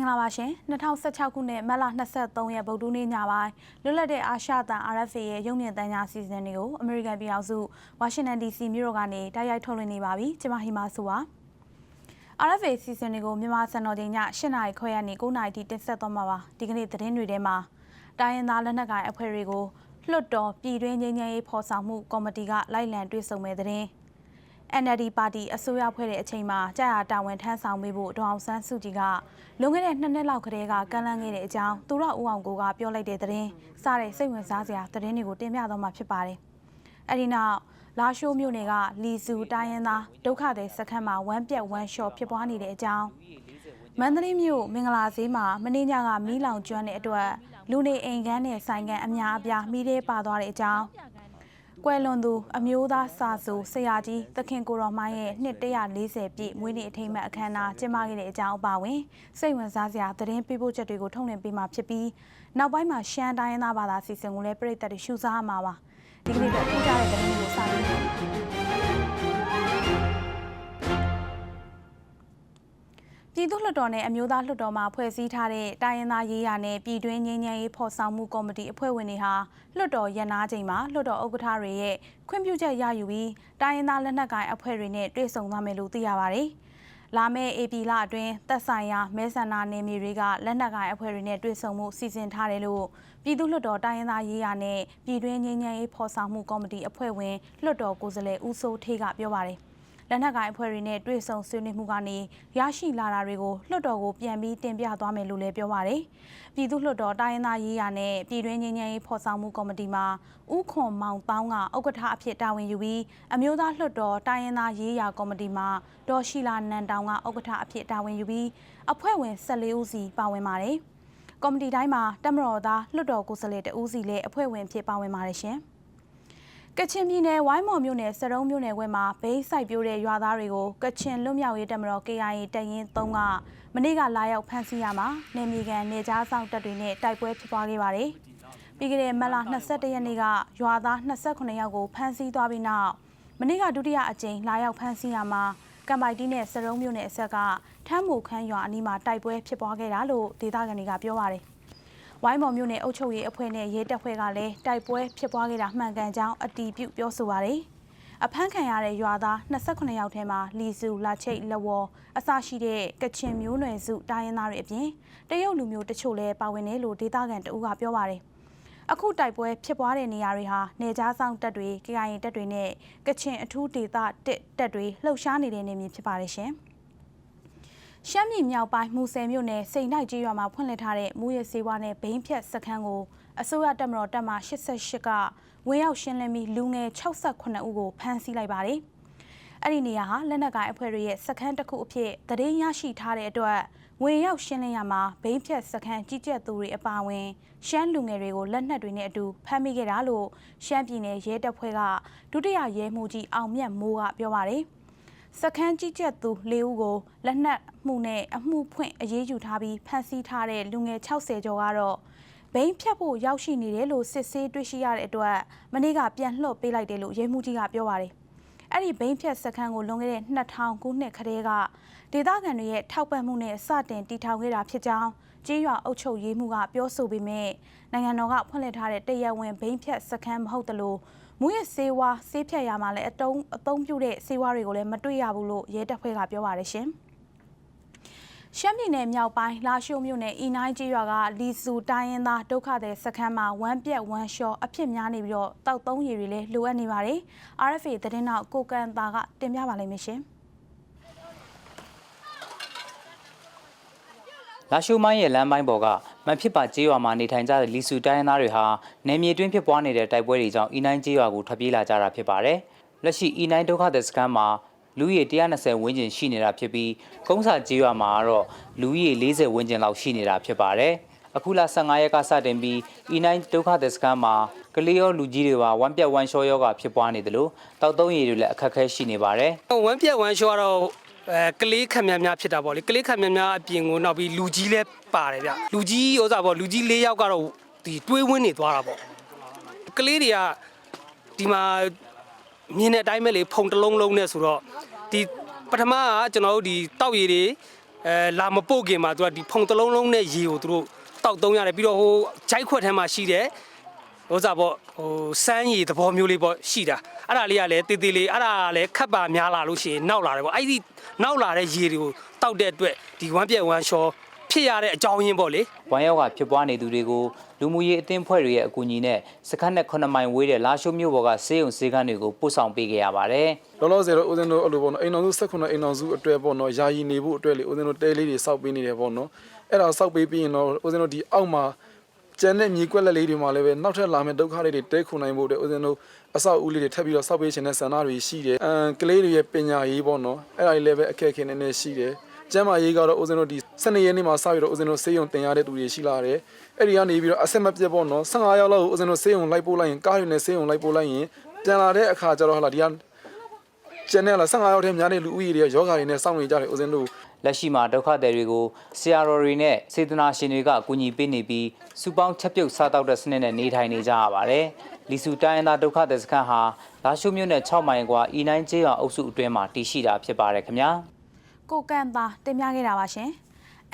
င်္ဂလာပါရှင်2016ခုနှစ်မတ်လ23ရက်ဗုဒ္ဓနေ့ညပိုင်းလွတ်လပ်တဲ့အာရှတန် RFA ရဲ့ရုပ်မြင်သံကြားစီစဉ်တွေကိုအမေရိကန်ပြည်ထောင်စုဝါရှင်တန် DC မြို့တော်ကနေတိုက်ရိုက်ထုတ်လွှင့်နေပါပြီကျွန်မဟီမာဆိုပါ RFA စီစဉ်တွေကိုမြန်မာစံတော်ချိန်ည8နာရီခွဲကနေ9နာရီထိတင်ဆက်သွားမှာပါဒီကနေ့သတင်းတွေထဲမှာတိုင်းရင်းသားလက်နက်ကိုင်အဖွဲ့တွေကိုလွှတ်တော်ပြည်တွင်းငြိမ်းချမ်းရေးဖော်ဆောင်မှုကော်မတီကလိုက်လံတွေ့ဆုံမဲ့သတင်း NLD ပါတီအစိုးရဖွဲ့တဲ့အချိန်မှာကြာရတာဝန်ထမ်းဆောင်ပေးဖို့ဒေါအောင်ဆန်းစုကြည်ကလွန်ခဲ့တဲ့နှစ်နှစ်လောက်ကတည်းကကန့်လန့်ခဲ့တဲ့အကြောင်းသူရဦးအောင်ကိုကပြောလိုက်တဲ့သတင်းစတဲ့စိတ်ဝင်စားစရာသတင်းတွေကိုတင်ပြတော့မှာဖြစ်ပါတယ်။အဲဒီနောက်လာရှိုးမြို့နယ်ကလီစုတိုင်းရင်းသားဒုက္ခသည်စခန်းမှာဝမ်းပြက်ဝမ်းလျှော်ဖြစ်ပွားနေတဲ့အကြောင်းမန္တလေးမြို့မင်္ဂလာဈေးမှာမင်းညကမီးလောင်ကျွမ်းတဲ့အတွက်လူနေအိမ်ခန်းနဲ့ဆိုင်ကန်အများအပြားမီးသေးပါသွားတဲ့အကြောင်း ကွယ်လွန်သူအမျိုးသားစာဆိုဆရာကြီးသခင်ကိုတော်မိုင်းရဲ့နှစ်140ပြည့်မွေးနေ့အထိမ်းအမှတ်အခမ်းအနားကျင်းပခဲ့တဲ့အကြောင်းအပါအဝင်စိတ်ဝင်စားစရာသတင်းပေးပို့ချက်တွေကိုထုတ်လွှင့်ပေးမှာဖြစ်ပြီးနောက်ပိုင်းမှာရှမ်းတိုင်းရင်းသားဘာသာစီစဉ်ကိုလည်းပြည်သက်တွေရှုစားမှာပါဒီကနေ့တော့ထူးခြားတဲ့သတင်းတွေကိုစတင် ပါပြည်သူ့လွှတ်တော်နဲ့အမျိုးသားလွှတ်တော်မှဖွဲ့စည်းထားတဲ့တိုင်းရင်းသားရေးရာနဲ့ပြည်တွင်းငြိမ်းချမ်းရေးဖော်ဆောင်မှုကော်မတီအဖွဲ့ဝင်တွေဟာလွှတ်တော်ရန်နာချိန်မှာလွှတ်တော်ဥက္ကဋ္ဌတွေရဲ့ခွင့်ပြုချက်ရယူပြီးတိုင်းရင်းသားလက်နက်ကိုင်အဖွဲ့တွေနဲ့တွေ့ဆုံသွားမယ်လို့သိရပါတယ်။လာမယ့် AP လအတွင်းသက်ဆိုင်ရာမဲဆန္ဒနယ်မြေတွေကလက်နက်ကိုင်အဖွဲ့တွေနဲ့တွေ့ဆုံမှုစီစဉ်ထားတယ်လို့ပြည်သူ့လွှတ်တော်တိုင်းရင်းသားရေးရာနဲ့ပြည်တွင်းငြိမ်းချမ်းရေးဖော်ဆောင်မှုကော်မတီအဖွဲ့ဝင်လွှတ်တော်ကိုယ်စားလှယ်ဦးစိုးထေးကပြောပါတယ်။ လက်နက်ကိုင်အဖွဲ့တွေနဲ့တွေ့ဆုံဆွေးနွေးမှုကနေရရှိလာတာတွေကိုလွှတ်တော်ကိုပြန်ပြီးတင်ပြသွားမယ်လို့လည်းပြောပါရယ်။ပြည်သူ့လွှတ်တော်တိုင်းရင်းသားရေးရာနဲ့ပြည်တွင်းငြိမ်းချမ်းရေးဖော်ဆောင်မှုကော်မတီမှာဥခွန်မောင်တောင်းကဥက္ကဋ္ဌအဖြစ်တာဝန်ယူပြီးအမျိုးသားလွှတ်တော်တိုင်းရင်းသားရေးရာကော်မတီမှာဒေါ်ရှိလာနန်တောင်ကဥက္ကဋ္ဌအဖြစ်တာဝန်ယူပြီးအဖွဲ့ဝင်14ဦးစီပါဝင်ပါတယ်။ကော်မတီတိုင်းမှာတက်မတော်သားလွှတ်တော်ကိုယ်စားလှယ်တဦးစီလည်းအဖွဲ့ဝင်ဖြစ်ပါဝင်ပါတယ်ရှင်။ ကချင်ပြည်နယ်ဝိုင်းမော်မြို့နယ်စရုံးမြို့နယ်ခွဲမှာဘိန်းစိုက်ပျိုးတဲ့ရွာသားတွေကိုကချင်လွတ်မြောက်ရေးတပ်မတော် KIA တပ်ရင်း3ကမနေ့ကလာရောက်ဖမ်းဆီးရမှာနေမြေကန်နေကြားဆောင်တပ်တွေနဲ့တိုက်ပွဲဖြစ်ပွားခဲ့ပါတယ်။ပြီးခဲ့တဲ့မတ်လ22ရက်နေ့ကရွာသား28ယောက်ကိုဖမ်းဆီးသွားပြီးနောက်မနေ့ကဒုတိယအကြိမ်လာရောက်ဖမ်းဆီးရမှာကံပိုက်တီးနဲ့စရုံးမြို့နယ်အဆက်ကထမ်းမိုခန်းရွာအနီးမှာတိုက်ပွဲဖြစ်ပွားခဲ့တာလို့ဒေသခံတွေကပြောပါတယ်။ ဝိုင်းမော်မြို့နယ်အုပ်ချုပ်ရေးအဖွဲ့နဲ့ရဲတပ်ဖွဲ့ကလည်းတိုက်ပွဲဖြစ်ပွားခဲ့တာမှန်ကန်ကြောင်းအတီးပြုပြောဆိုပါရယ်အဖမ်းခံရတဲ့ရွာသား28ယောက်ထဲမှာလီစုလာချိတ်လဝေါ်အစရှိတဲ့ကချင်မျိုးနွယ်စုတိုင်းရင်းသားတွေအပြင်တရုတ်လူမျိုးတချို့လည်းပါဝင်တယ်လို့ဒေသခံတအူးကပြောပါရယ်အခုတိုက်ပွဲဖြစ်ပွားတဲ့နေရာတွေဟာနေကြားဆောင်တပ်တွေ KIA တပ်တွေနဲ့ကချင်အထူးဒေသတစ်တပ်တွေလှုပ်ရှားနေတဲ့နေမြေဖြစ်ပါတယ်ရှင်။ ရှမ်းပြည်မြောက်ပိုင်းမူဆယ်မြို့နယ်စိန်နိုင်ကြီးရွာမှာဖွင့်လှစ်ထားတဲ့မူရစေဝါနဲ့ဘိန်းဖြတ်စခန်းကိုအစိုးရတပ်မတော်တပ်မှ88ကဝင်ရောက်ရှင်းလင်းပြီးလူငယ်68ဦးကိုဖမ်းဆီးလိုက်ပါတယ်။အဲ့ဒီနေရာဟာလက်နက်ကိုင်အဖွဲ့တွေရဲ့စခန်းတစ်ခုအဖြစ်တည်င်းရရှိထားတဲ့အတွက်ဝင်ရောက်ရှင်းလင်းရမှာဘိန်းဖြတ်စခန်းကြီးကြပ်သူတွေအပါအဝင်ရှမ်းလူငယ်တွေကိုလက်နက်တွေနဲ့အတူဖမ်းမိခဲ့တာလို့ရှမ်းပြည်နယ်ရဲတပ်ဖွဲ့ကဒုတိယရဲမှူးကြီးအောင်မြတ်မိုးကပြောပါတယ်။ စခန်းကြီးကြပ်သူ၄ဦးကိုလက်နက်မှုနဲ့အမှုဖွင့်အရေးယူထားပြီးဖမ်းဆီးထားတဲ့လူငယ်60ကျော်ကတော့ဘိန်းဖြတ်ဖို့ရောက်ရှိနေတယ်လို့စစ်ဆေးတွေ့ရှိရတဲ့အတွက်မနေ့ကပြန်လှုပ်ပေးလိုက်တယ်လို့ရဲမှုကြီးကပြောပါတယ်။အဲ့ဒီဘိန်းဖြတ်စခန်းကိုလွန်ခဲ့တဲ့2000ခုနှစ်ခရဲကဒေသခံတွေရဲ့ထောက်ပံ့မှုနဲ့စတင်တည်ထောင်ခဲ့တာဖြစ်ကြောင်းကြေးရွာအုပ်ချုပ်ရေးမှုကပြောဆိုပေမဲ့နိုင်ငံတော်ကဖွင့်လှစ်ထားတဲ့တရက်ဝင်ဘိန်းဖြတ်စခန်းမဟုတ်တလို့ မူရစေဝါဆေးဖြတ်ရမှာလည်းအတုံးအသုံးပြုတဲ့စေဝါတွေကိုလည်းမတွေ့ရဘူးလို့ရဲတပ်ဖွဲ့ကပြောပါတယ်ရှင်။ရှမ်းပြည်နယ်မြောက်ပိုင်းလာရှိုးမြို့နယ်အီနိုင်းကြီးရွာကလီစုတိုင်းရင်းသားဒုက္ခသည်စခန်းမှာဝမ်းပြက်ဝမ်းလျှော်အဖြစ်များနေပြီးတော့တောက်သုံးရည်တွေလည်းလိုအပ်နေပါတယ်။ RFA သတင်းတော့ကိုကန်တာကတင်ပြပါလိမ့်မယ်ရှင်။ လာရှိုးမိုင်းရဲ့လမ်းပိုင်းပေါ်ကမဖြစ်ပါကျေးရွာမှာနေထိုင်ကြတဲ့လီစုတိုင်းရင်းသားတွေဟာနေမြေတွင်းဖြစ်ပွားနေတဲ့တိုက်ပွဲတွေကြောင့်အီနိုင်းကျေးရွာကိုထွက်ပြေးလာကြတာဖြစ်ပါတယ်။လက်ရှိအီနိုင်းဒုက္ခသည်စခန်းမှာလူဦးရေ120ဝန်းကျင်ရှိနေတာဖြစ်ပြီးကုန်းစာကျေးရွာမှာကတော့လူဦးရေ40ဝန်းကျင်လောက်ရှိနေတာဖြစ်ပါတယ်။အခုလ15ရက်ကစတင်ပြီးအီနိုင်းဒုက္ခသည်စခန်းမှာကလေးရောလူကြီးတွေပါဝမ်းပြက်ဝမ်းလျှောယောဂဖြစ်ပွားနေတယ်လို့တောက်သုံးရည်တွေလည်းအခက်အခဲရှိနေပါတယ်။ဝမ်းပြက်ဝမ်းလျှောကတော့ အဲကလေးခက်များများဖြစ်တာပေါ့လေကလေးခက်များများအပြင်ကိုနောက်ပြီးလူကြီးလည်းပါတယ်ဗျလူကြီးဥစားပေါ့လူကြီး၄ယောက်ကတော့ဒီတွေးဝင်းနေသွားတာပေါ့ကလေးတွေကဒီမှာမြင်တဲ့အတိုင်းပဲလေဖုံတစ်လုံးလုံးနဲ့ဆိုတော့ဒီပထမကကျွန်တော်တို့ဒီတောက်ရည်တွေအဲလာမပို့ခင်မှာသူကဒီဖုံတစ်လုံးလုံးနဲ့ရေကိုသူတို့တောက်သုံးရတယ်ပြီးတော့ဟိုဂျိုက်ခွက်ထဲမှာရှိတ ယ်ဟိုစားပေါ့ဟိုစမ်းရည်သဘောမျိုးလေးပေါ့ရှိတာအဲ့ဒါလေးကလည်းတေးသေးလေးအဲ့ဒါကလည်းခပ်ပါများလာလို့ရှိရင်နောက်လာတယ်ပေါ့အဲ့ဒီနောက်လာတဲ့ရေတွေကိုတောက်တဲ့အတွက်ဒီဝမ်းပြက်ဝမ်းလျှောဖြစ်ရတဲ့အကြောင်းရင်းပေါ့လေဝမ်းရောဂါဖြစ်ပွားနေသူတွေကိုလူမှုရေးအသင်းဖွဲ့တွေရဲ့အကူအညီနဲ့စခန်းနဲ့9မိုင်ဝေးတဲ့လာရှိုးမြို့ပေါ်ကဆေးရုံဆေးခန်းတွေကိုပို့ဆောင်ပေးခဲ့ရပါတယ်။လောလောဆယ်တော့ဦးဇင်းတို့အဲ့လိုပေါ့နော်အိမ်တော်စု16အိမ်တော်စုအတွက်ပေါ့နော်ယာယီနေဖို့အတွက်လေဦးဇင်းတို့တဲလေးတွေစောက်ပေးနေတယ်ပေါ့နော်အဲ့ဒါစောက်ပေးပြီးရင်တော့ဦးဇင်းတို့ဒီအောက်မှာ ကျန်တဲ့မြေကွက်လက်လေးတွေမှာလည်းပဲနောက်ထပ်လာမယ့်ဒုက္ခလေးတွေတဲခုနိုင်ဖို့အတွက်ဦးဇင်းတို့အဆောက်အဦလေးတွေထပ်ပြီးတော့စောက်ပေးခြင်းတဲ့ဆန္ဒတွေရှိတယ်အမ်ကလေးတွေရဲ့ပညာရေးပေါ့နော်အဲ့ဒါတွေလည်းပဲအခက်အခဲနည်းနည်းရှိတယ်ကျမ်းမာရေးကတော့ဦးဇင်းတို့ဒီ12ရက်နေ့မှာစပြီးတော့ဦးဇင်းတို့ဆေးရုံတင်ရတဲ့သူတွေရှိလာတယ်အဲ့ဒီကနေပြီးတော့အဆက်မပြတ်ပေါ့နော်15ရောက်လောက်ဦးဇင်းတို့ဆေးရုံလိုက်ပို့လိုက်ရင်ကားတွေနဲ့ဆေးရုံလိုက်ပို့လိုက်ရင်ပြန်လာတဲ့အခါကျတော့ဟာလာဒီကကျန်တဲ့လား15ရောက်တဲ့များတဲ့လူဦးရေတွေကယောဂါတွေနဲ့စောင့်နေကြတယ်ဦးဇင်းတို့ လက်ရှိမှာဒုက္ခသည်တွေကိုဆရာတော်တွေနဲ့စေတနာရှင်တွေကအကူအညီပေးနေပြီးစူပေါင်းချက်ပြုတ်စားတောက်တဲ့စနစ်နဲ့နေထိုင်နေကြရပါတယ်။လီဆူတိုင်းရင်းသားဒုက္ခသည်စခန်းဟာလာရှိုးမြို့နယ်6မိုင်ကွာအီနိုင်ကျေးရွာအုပ်စုအတွင်းမှာတည်ရှိတာဖြစ်ပါတယ်ခင်ဗျာ။ကိုကန့်သာတင်ပြခဲ့တာပါရှင်။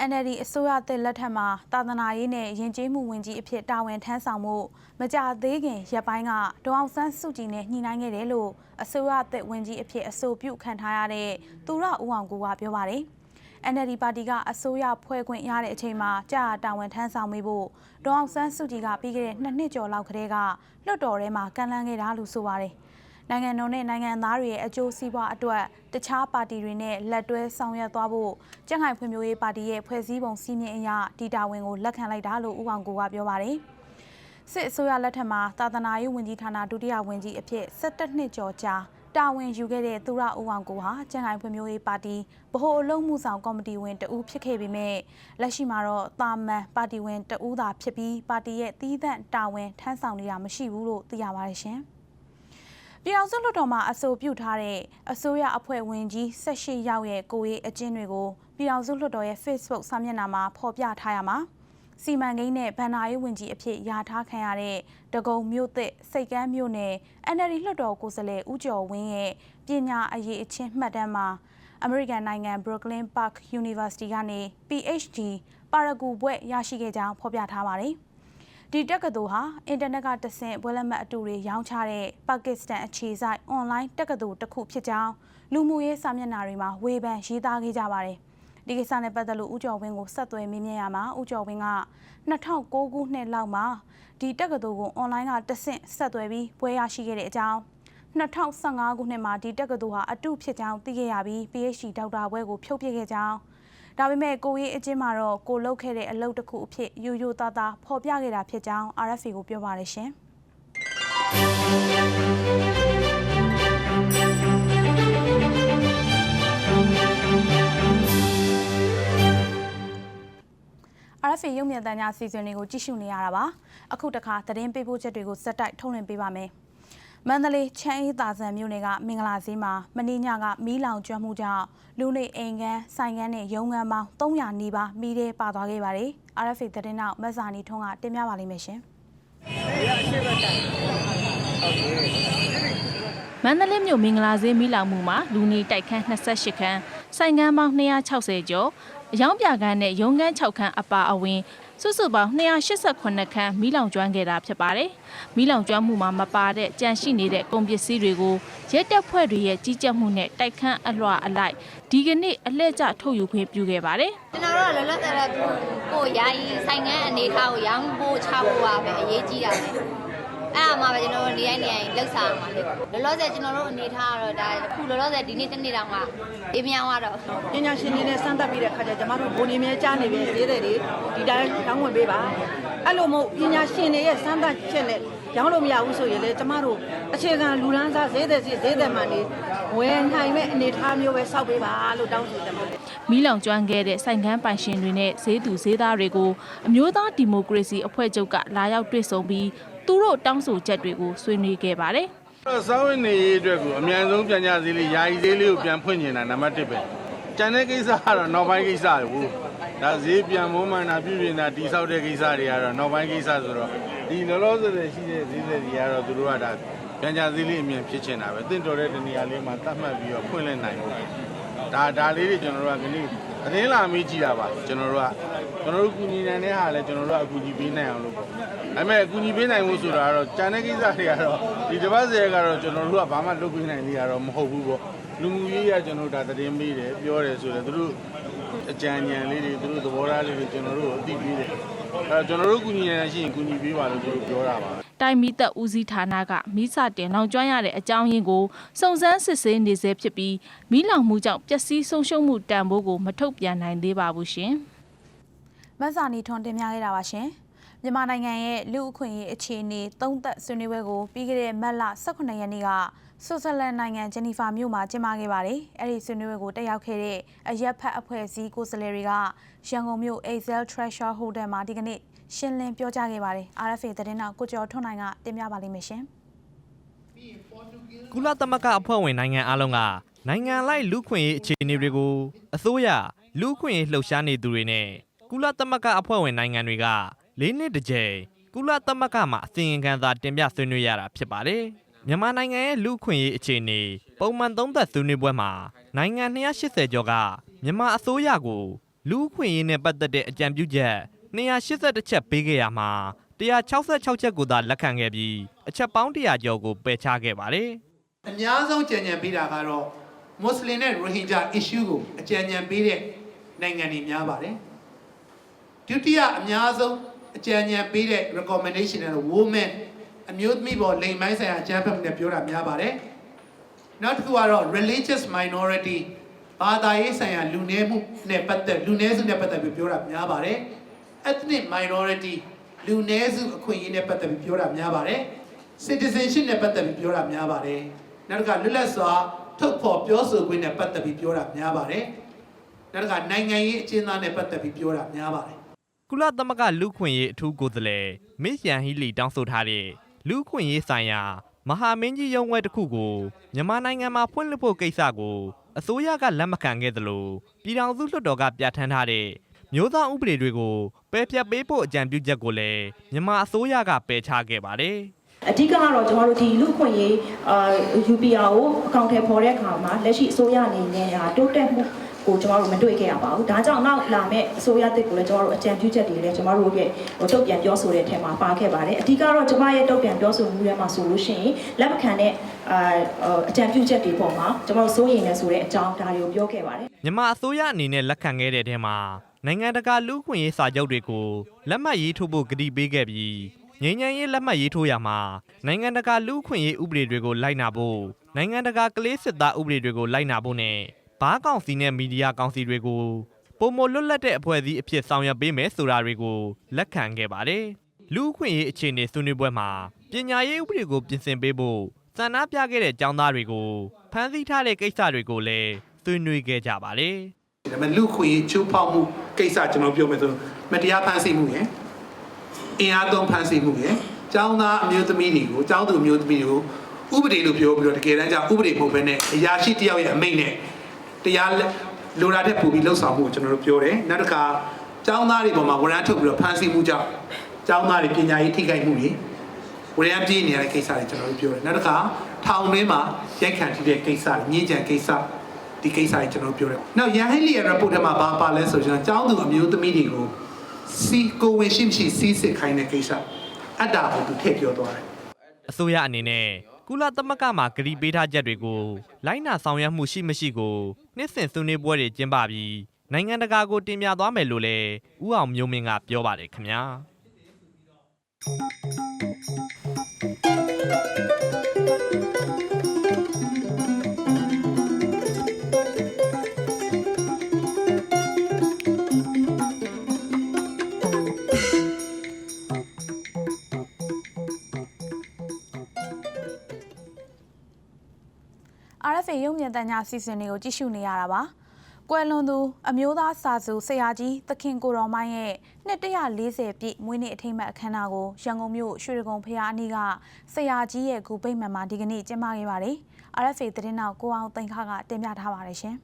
NLD အစိုးရသစ်လက်ထက်မှာတာသနာရေးနဲ့ယဉ်ကျေးမှုဝန်ကြီးအဖြစ်တာဝန်ထမ်းဆောင်မှုမကြသေးခင်ရက်ပိုင်းကဒေါအောင်ဆန်းစုကြည်နဲ့ညှိနှိုင်းခဲ့တယ်လို့အစိုးရသစ်ဝန်ကြီးအဖြစ်အဆိုပြုခံထားရတဲ့သူရဦးအောင်ကိုကပြောပါတယ်။ NLD ပါတီကအစိုးရဖွဲ့ခွင့်ရတဲ့အချိန်မှာကြာတာဝန်ထမ်းဆောင်မိဖို့ဒေါအောင်ဆန်းစုကြည်ကပြီးခဲ့တဲ့နှစ်နှစ်ကျော်လောက်ကတည်းကလွှတ်တော်ထဲမှာကန့်လန့်ခဲ့တာလို့ဆိုပါတယ်။နိုင်ငံတော်နဲ့နိုင်ငံသားတွေရဲ့အကျိုးစီးပွားအတွက်တခြားပါတီတွေနဲ့လက်တွဲဆောင်ရွက်သွားဖို့ကြံ့ခိုင်ဖွံ့ဖြိုးရေးပါတီရဲ့ဖွဲ့စည်းပုံစည်းမျဉ်းအရဒီတာဝန်ကိုလက်ခံလိုက်တာလို့ဦးအောင်ကိုကပြောပါတယ်။စစ်အစိုးရလက်ထက်မှာသာသနာရေးဝန်ကြီးဌာနဒုတိယဝန်ကြီးအဖြစ်17နှစ်ကျော်ကြာ တာဝန်ယူခဲ့တဲ့သူရဦးအောင်ကိုဟာကြံ့ခိုင်ဖွံ့ဖြိုးရေးပါတီဗဟိုအလုံးမှုဆောင်ကော်မတီဝင်တဦးဖြစ်ခဲ့ပေမဲ့လက်ရှိမှာတော့တာမန်ပါတီဝင်တဦးသာဖြစ်ပြီးပါတီရဲ့တီးသန့်တာဝန်ထမ်းဆောင်နေတာမရှိဘူးလို့သိရပါတယ်ရှင်။ပြည်အောင်စုလွှတ်တော်မှာအဆိုပြုထားတဲ့အစိုးရအဖွဲ့ဝင်ကြီး18ယောက်ရဲ့ကိုယ်ရေးအကျဉ်းတွေကိုပြည်အောင်စုလွှတ်တော်ရဲ့ Facebook စာမျက်နှာမှာဖော်ပြထားရမှာ စီမံကိန်းနဲ့ဗန္နာရေးဝန်ကြီးအဖြစ်ယာထားခံရတဲ့ဒဂုံမြို့သစ်စိတ်ကမ်းမြို့နယ် NLD လွှတ်တော်ကိုယ်စားလှယ်ဦးကျော်ဝင်းရဲ့ပညာအရေးအချင်းမှတ်တမ်းမှာအမေရိကန်နိုင်ငံ Brooklyn Park University ကနေ PhD ပါရဂူဘွဲ့ရရှိခဲ့ကြောင်းဖော်ပြထားပါတယ်။ဒီတက္ကသိုလ်ဟာအင်တာနက်ကတဆင့်ဘွဲလက်မှတ်အတူတွေရောင်းချတဲ့ပါကစ္စတန်အခြေစိုက်အွန်လိုင်းတက္ကသိုလ်တစ်ခုဖြစ်ကြောင်းလူမှုရေးစာမျက်နှာတွေမှာဝေဖန်ရေးသားခဲ့ကြပါတယ်။ ဒီကိစ္စနဲ့ပတ်သက်လို့ဦးကျော်ဝင်းကိုဆက်သွယ်မေးမြန်းရမှာဦးကျော်ဝင်းက2009ခုနှစ်လောက်မှာဒီတက္ကသိုလ်ကိုအွန်လိုင်းကတဆင့်ဆက်သွယ်ပြီးဘွဲရရှိခဲ့တဲ့အကြောင်း2015ခုနှစ်မှာဒီတက္ကသိုလ်ဟာအတုဖြစ်ကြောင်းသိခဲ့ရပြီး PhD ဒေါက်တာဘွဲကိုဖြုတ်ပြခဲ့ကြောင်းဒါပေမဲ့ကိုရေးအချင်းမှာတော့ကိုလုတ်ခဲ့တဲ့အလုပ်တစ်ခုအဖြစ်ရိုးရိုးသားသားဖော်ပြခဲ့တာဖြစ်ကြောင်း RFA ကိုပြောပါတယ်ရှင်။ RFA ရုပ်မြင်သံကြားစီစဉ်တွေကိုကြည့်ရှုနေရတာပါအခုတခါသတင်းပေးပို့ချက်တွေကိုစက်တိုက်ထုတ်လွှင့်ပေးပါမယ်မန္တလေးချမ်းအေးသာဇံမြို့နယ်ကမင်္ဂလာဈေးမှာမင်းညကမီးလောင်ကျွမ်းမှုကြောင့်လူနေအိမ်ခန်းဆိုင်ခန်းနဲ့ရုံးခန်းပေါင်း300နီးပါးမီးထဲပါသွားခဲ့ပါတယ် RFA သတင်းနောက်မက်ဇာနီထွန်းကတင်ပြပါလိမ့်မယ်ရှင်မန္တလေးမြို့မင်္ဂလာဈေးမိလောင်မှုမှာလူနေတိုက်ခန်း28ခန်းစိုင်ခန်းပေါင်း260ကျော် အယောင်ပြခန်းနဲ့ရုံးခန်း6ခန်းအပါအဝင်စုစုပေါင်း288ခန်းမိလောင်ကျွမ်းခဲ့တာဖြစ်ပါတယ်။မိလောင်ကျွမ်းမှုမှာမပါတဲ့ကြန့်ရှိနေတဲ့ကုန်ပစ္စည်းတွေကိုရဲတပ်ဖွဲ့တွေရဲ့ကြီးကြပ်မှုနဲ့တိုက်ခန်းအလွှအလိုက်ဒီကနေ့အလှည့်ကျထုတ်ယူခွင့်ပြုခဲ့ပါတယ်။ကျွန်တော်တို့ကလောလောဆယ်တော့ကိုယ်ယာယီဆိုင်ငန်းအနေထားကိုရောင်းဖို့ချဖို့ပါပဲအရေးကြီးတာပဲ အဲ့ဒါမှပဲကျွန်တော်တို့နေတိုင်းနေတိုင်းလှုပ်ဆောင်အောင်ပါလေလောလောဆယ်ကျွန်တော်တို့အနေထားကတော့ဒါခုလောလောဆယ်ဒီနေ့တစ်နေ့တောင်မှအေးမြောင်းတော့ပညာရှင်တွေနဲ့စမ်းသပ်ပြီးတဲ့ခါကျကျမတို့ဘုံနေမြဲကြားနေပြီဈေးတွေတွေဒီတိုင်းတောင်းဝင်ပေးပါအဲ့လိုမို့ပညာရှင်တွေရဲ့စမ်းသပ်ချက်နဲ့ရောင်းလို့မရဘူးဆိုရင်လေကျမတို့အခြေခံလူရန်စားဈေးတွေစီဈေးတွေမှနေဝယ်နိုင်မဲ့အနေထားမျိုးပဲစောက်ပေးပါလို့တောင်းဆိုတယ်မှာမီးလောင်ကျွမ်းခဲ့တဲ့ဆိုင်ကန်းပိုင်ရှင်တွေနဲ့ဈေးသူဈေးသားတွေကိုအမျိုးသားဒီမိုကရေစီအဖွဲ့ချုပ်ကလာရောက်တွေ့ဆုံပြီး သူတို့တောင်းဆိုချက်တွေကိုဆွေးနွေးခဲ့ပါတယ်တော့စောင်းဝင်နေရေးအတွက်ကိုအမြန်ဆုံးပြန်ကြစည်းလေးယာယီစည်းလေးကိုပြန်ဖွင့်နေတာနံပါတ်1ပဲ။ကျန်တဲ့ကိစ္စကတော့နောက်ပိုင်းကိစ္စတွေဘူး။ဒါဈေးပြန်မွမ်းမံတာပြည်ပြင်တာတိဆောက်တဲ့ကိစ္စတွေကတော့နောက်ပိုင်းကိစ္စဆိုတော့ဒီလောလောဆယ်ရှိတဲ့ဈေးတွေကတော့သူတို့ကဒါပြန်ကြစည်းလေးအမြန်ဖြစ်ချင်တာပဲ။တင့်တော်တဲ့တနေရာလေးမှာတတ်မှတ်ပြီးတော့ဖွင့်လဲနိုင်ဖို့။ဒါဒါလေးတွေကျွန်တော်တို့ကဒီနေ့ သတင်းလာမေးကြည့်တာပါကျွန်တော်တို့ကကျွန်တော်တို့ကူညီနိုင်တဲ့ဟာလည်းကျွန်တော်တို့ကအကူအညီပေးနိုင်အောင်လို့ပေါ့ဒါပေမဲ့အကူအညီပေးနိုင်မှုဆိုတာကတော့ကြံတဲ့ကိစ္စတွေကတော့ဒီတစ်ပတ်စီကတော့ကျွန်တော်တို့ကဘာမှလုပ်ပေးနိုင်သေးတာတော့မဟုတ်ဘူးပေါ့လူမှုရေးရကျွန်တော်တို့ဒါသတင်းပေးတယ်ပြောတယ်ဆိုတော့သူတို့အကြံဉာဏ်လေးတွေသူတို့သဘောထားလေးတွေကျွန်တော်တို့ကိုအသိပေးတယ် အဲကျွန်တော်တို့ကူညီနိုင်ရင်ရှိရင်ကူညီပေးပါလို့သူတို့ပြောတာပါတိုင်မီသက်ဦးစီးဌာနကမိစတင်လောင်ကျွမ်းရတဲ့အကြောင်းရင်းကိုစုံစမ်းစစ်ဆေးနေဆဲဖြစ်ပြီးမိလောင်မှုကြောင့်ပျက်စီးဆုံးရှုံးမှုတန်ဖိုးကိုမထုတ်ပြန်နိုင်သေးပါဘူးရှင်။မတ်စာနီထွန်တင်ပြခဲ့တာပါရှင်မြန်မာနိုင်ငံရဲ့လူအခွင့်အရေးအခြေအနေသုံးသက်ဆွေးနွေးပွဲကိုပြီးခဲ့တဲ့မတ်လ18ရက်နေ့က ဆွစ်ဇာလန်နိုင်ငံဂျနီဖာမြို့မှာကျင်းပခဲ့ပါတယ်အဲ့ဒီဆွေးနွေးပွဲကိုတက်ရောက်ခဲ့တဲ့အရက်ဖက်အဖွဲ့အစည်းကိုယ်စားလှယ်တွေကရန်ကုန်မြို့ Excel Treasure Hotel မှာဒီကနေ့ရှင်းလင်းပြောကြားခဲ့ပါတယ် RFA သတင်းတော်ကိုကျော်ထွန်းနိုင်ကတင်ပြပါလိမ့်မယ်ရှင်ကုလသမဂ္ဂအဖွဲ့ဝင်နိုင်ငံအလုံးကနိုင်ငံလိုက်လူခွင့်ရေးအခြေအနေတွေကိုအစိုးရလူခွင့်ရေးလှုပ်ရှားနေသူတွေနဲ့ကုလသမဂ္ဂအဖွဲ့ဝင်နိုင်ငံတွေကလေးနှစ်တစ်ကြိမ်ကုလသမဂ္ဂမှာအစီရင်ခံစာတင်ပြဆွေးနွေးရတာဖြစ်ပါတယ်။ မြန်မာနိုင်ငံရဲ့လူခွင့်ရေးအခြေအနေပုံမှန်သုံးသက်ဆွေးနွေးပွဲမှာနိုင်ငံ280ကျော်ကမြန်မာအစိုးရကိုလူခွင့်ရေးနဲ့ပတ်သက်တဲ့အကြံပြုချက်281ချက်ပေးခဲ့ရမှာ166ချက်ကိုသာလက်ခံခဲ့ပြီးအချက်ပေါင်း100ကျော်ကိုပယ်ချခဲ့ပါတယ်။အများဆုံးကြံကြံပေးတာကတော့မွတ်စလင်နဲ့ရိုဟင်ဂျာ issue ကိုအကြံဉာဏ်ပေးတဲ့နိုင်ငံတွေများပါတယ်ဒုတိယအများဆုံးအကြံဉာဏ်ပေးတဲ့ recommendation ကတော့ women အမျိုးသမီးပေါ်လိင်ပိုင်းဆိုင်ရာအကြမ်းဖက်မှုနဲ့ပြောတာများပါတယ်နောက်တစ်ခုကတော့ religious minority ဘာသာရေးဆိုင်ရာလူနည်းမှုနဲ့ပတ်သက်လူနည်းစုနဲ့ပတ်သက်ပြီးပြောတာများပါတယ် ethnic minority လူနည်းစုအခွင့်အရေးနဲ့ပတ်သက်ပြီးပြောတာများပါတယ် citizenship နဲ့ပတ်သက်ပြီးပြောတာများပါတယ်နောက်တစ်ခါလွတ်လပ်စွာထုတ်ဖော်ပြောဆိုခွင့်နဲ့ပတ်သက်ပြီးပြောတာများပါတယ်နောက်တစ်ခါနိုင်ငံရေးအကျဉ်းသားနဲ့ပတ်သက်ပြီးပြောတာများပါတယ်ကုလသမဂ္ဂလူ့ခွင့်ရေးအထူးကိုယ်စားလှယ်မစ်ယန်ဟီလီတောင်းဆိုထားတဲ့ လူ့ခွင့်ရေးဆိုင်ရာမဟာမင်းကြီးရုံးဝဲတစ်ခုကိုမြန်မာနိုင်ငံမှာဖွင့်လှစ်ဖို့ကိစ္စကိုအစိုးရကလက်မခံခဲ့သလိုပြည်ထောင်စုလွှတ်တော်ကပြဋ္ဌာန်းထားတဲ့မျိုးသားဥပဒေတွေကိုပယ်ဖျက်ပေးဖို့အကြံပြုချက်ကိုလည်းမြန်မာအစိုးရကပယ်ချခဲ့ပါတယ်အဓိကကတော့ကျွန်တော်တို့ဒီလူခွင့်ရေးအာ UPR ကိုအကောင့်ထဲပေါ်တဲ့အခါမှာလက်ရှိအစိုးရအနေနဲ့ဟာတိုးတက်မှု ကိုကျွန်တော်တို့မတွေ့ခဲ့ရပါဘူး။ဒါကြောင့်နောက်လာမဲ့အစိုးရတစ်ကိုလည်းကျွန်တော်တို့အကြံပြုချက်တွေလည်းကျွန်တော်တို့ရဲ့ဟိုတုတ်ပြန်ပြောဆိုတဲ့အထက်မှာပါခဲ့ပါတယ်။အဓိကတော့ကျွန်မရဲ့တုတ်ပြန်ပြောဆိုမှုတွေမှာဆိုလို့ရှိရင်လက်မခံတဲ့အာအကြံပြုချက်တွေပေါ်မှာကျွန်တော်တို့စိုးရိမ်နေဆိုတဲ့အကြောင်းဒါတွေကိုပြောခဲ့ပါတယ်မြန်မာအစိုးရအနေနဲ့လက်ခံခဲ့တဲ့ထဲမှာနိုင်ငံတကာလူ့အခွင့်ရေးစာချုပ်တွေကိုလက်မှတ်ရေးထိုးဖို့ကတိပေးခဲ့ပြီးငြိမ်းချမ်းရေးလက်မှတ်ရေးထိုးရမှာနိုင်ငံတကာလူ့အခွင့်ရေးဥပဒေတွေကိုလိုက်နာဖို့နိုင်ငံတကာကလေးစစ်သားဥပဒေတွေကိုလိုက်နာဖို့နဲ့ ဘားကောင်စီနဲ့မီဒီယာကောင်စီတွေကိုပုံမလွတ်လပ်တဲ့အဖွဲ့အစည်းအဖြစ်ဆောင်ရွက်ပေးမယ်ဆိုတာတွေကိုလက်ခံခဲ့ပါတယ်။လူ့အခွင့်အရေးအခြေအနေဆွေးနွေးပွဲမှာပညာရေးဥပဒေကိုပြင်ဆင်ပေးဖို့ဆန္ဒပြခဲ့တဲ့ကျောင်းသားတွေကိုဖမ်းဆီးထားတဲ့ကိစ္စတွေကိုလည်းဆွေးနွေးခဲ့ကြပါတယ်။ဒါပေမဲ့လူ့ခွင့်ရေးချိုးဖောက်မှုကိစ္စကျွန်တော်ပြောမယ်ဆိုမတရားဖမ်းဆီးမှုရယ်အင်အားသုံးဖမ်းဆီးမှုရယ်ကျောင်းသားအမျိုးသမီးတွေကိုကျောင်းသူအမျိုးသမီးတွေကိုဥပဒေလို့ပြောပြီးတော့တကယ်တမ်းကျဥပဒေပုံပဲနဲ့အရာရှိတယောက်ရဲ့အမိန့်နဲ့ တရားလိုတာတဲ့ပူပြီးလှုပ်ဆောင်မှုကိုကျွန်တော်တို့ပြောတယ်နောက်တစ်ခါចောင်းသားတွေပေါ်မှာဝရမ်းထုတ်ပြီးတော့ဖမ်းဆီးမှုကြောင့်ចောင်းသားတွေပညာရေးထိခိုက်မှုတွေဝရမ်းပြေးနေရတဲ့ကိစ္စတွေကျွန်တော်တို့ပြောတယ်နောက်တစ်ခါထောင်တွင်းမှာရိုက်ခံထိတဲ့ကိစ္စတွေညှဉ်းကြံကိစ္စဒီကိစ္စကြီးကျွန်တော်ပြောတယ်။နောက်ရန်ဟိလီရဲ့ report ထဲမှာဘာပါလဲဆိုကျွန်တော်ကျောင်းသူအမျိုးသမီးတွေကိုစီကိုဝင်ရှိမရှိစီးစစ်ခိုင်းတဲ့ကိစ္စအတ္တကိုသူထည့်ပြောသွားတယ်အစိုးရအနေနဲ့ကုလသမဂ္ဂမှာဂရီပေးထားချက်တွေကိုလိုက်နာဆောင်ရွက်မှုရှိမရှိကို နှစ်စဉ်ဆွေးနွေးပွဲတွေကျင်းပပြီးနိုင်ငံတကာကိုတင်ပြသွားမယ်လို့လည်းဦးအောင်မျိုးမင်းကပြောပါတယ်ခင်ဗျာ RFA ရုံမြင့်တန်ညာစီစဉ်တွေကိုကြည့်ရှုနေရတာပါ။ကွယ်လွန်သူအမျိုးသားစာစုဆရာကြီးသခင်ကိုတော်မိုင်းရဲ့နှစ်140ပြည့်မွေးနေ့အထိမ်းအမှတ်အခမ်းအနားကိုရန်ကုန်မြို့ရွှေဒဂုံဖျားအနီးကဆရာကြီးရဲ့ဂူပိတ်မှန်မှာဒီကနေ့ကျင်းပခဲ့ပါတယ်။ RFA သတင်းတော်ကိုအောင်သိန်းခါကတင်ပြထားပါတယ်ရှင်။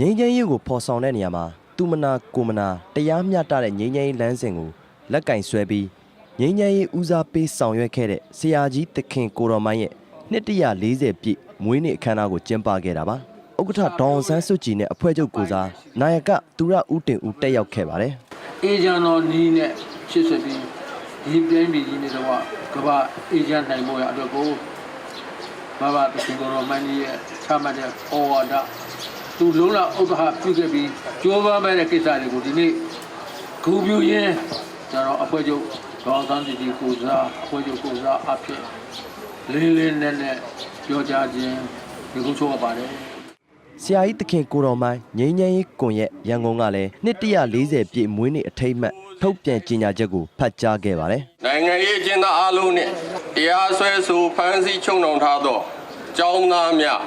ငြိမ်းချမ်းရေးကိုဖော်ဆောင်တဲ့နေရာမှာသူမနာကိုမနာတရားမျှတတဲ့ငြိမ်းချမ်းရေးလမ်းစဉ်ကိုလက်ကင်ဆွဲပြီး ငြိမ်းချမ်းရေးဦးစားပေးဆောင်ရွက်ခဲ့တဲ့ဆရာကြီးသခင်ကိုတော်မိုင်းရဲ့နှစ်140ပြည့်မမွေးနေ့အခမ်းအနားကိုကျင်းပခဲ့တာပါဥက္ကဋ္ဌဒေါအောင်ဆန်းစုကြည်နဲ့အဖွဲ့ချုပ်ကိုစားနာယကသူရဦးတင်ဦးတက်ရောက်ခဲ့ပါတယ်အေဂျန်တော်နီးနဲ့ရှစ်ဆက်ပြီးဒီပြိုင်းပြည်ကြီးနေတော့ကမ္ဘာအေဂျန်နိုင်ဖို့ရအတွက်ကိုဘာဘာတရှင်တော်မန်ကြီးရဲ့ချမှတ်တဲ့ဩဝါဒသူလုံးလဥက္ကဋ္ဌပြုခဲ့ပြီးကြိုးပမ်းမဲ့တဲ့ကိစ္စတွေကိုဒီနေ့ဂူပြူရင်းကျွန်တော်အဖွဲ့ချုပ် ဒေါအောင်ဆန်းစုကြည်ကိုစားအဖွဲ့ချုပ်ကိုစားအဖြစ်လေးလေးနက်နက်ပြောကြားခြင်းဒီကုချိုးပါတယ်ဆရာကြီးသခင်ကိုတော်မိုင်းငိမ့်ငိမ့်ရေးကွန်ရက်ရန်ကုန်ကလည်းနှစ်140ပြည့်မွေးနေ့အထိမ်းအမှတ်ထုတ်ပြန်ကြေညာချက်ကိုဖတ်ကြားခဲ့ပါတယ်နိုင်ငံရေးအကျဉ်းသားအလုံးနှင့်တရားစွဲဆိုဖမ်းဆီးချုပ်နှောင်ထားသောကျောင်းသားများ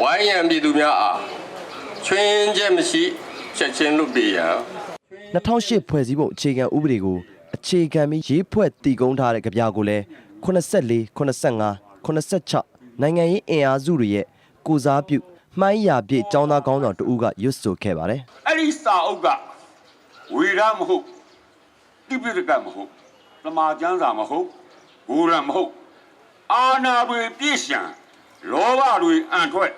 ဝိုင်းရန်ပြည်သူများအားချွင်းချက်မရှိချက်ချင်းလွတ်ပေးရန်2008ဖွဲ့စည်းပုံအခြေခံဥပဒေကို အခြေခံပြီးရေးဖွဲ့တည်ကုန်းထားတဲ့ကြပြာကိုလည်း84 85 86နိုင်ငံရေးအင်အားစုတွေရဲ့ကိုစားပြုမှိုင်းရာပြည့်ចောင်းသားကောင်းဆောင်တဦးကရွတ်ဆိုခဲ့ပါတယ်အဲ့ဒီစာအုပ်ကဝေရမဟုတ်တိပိဋကမဟုတ်သမာကျမ်းစာမဟုတ်ဂူရမဟုတ်အာနာတွေပြည့်ရှံလောဘတွေအံထွက်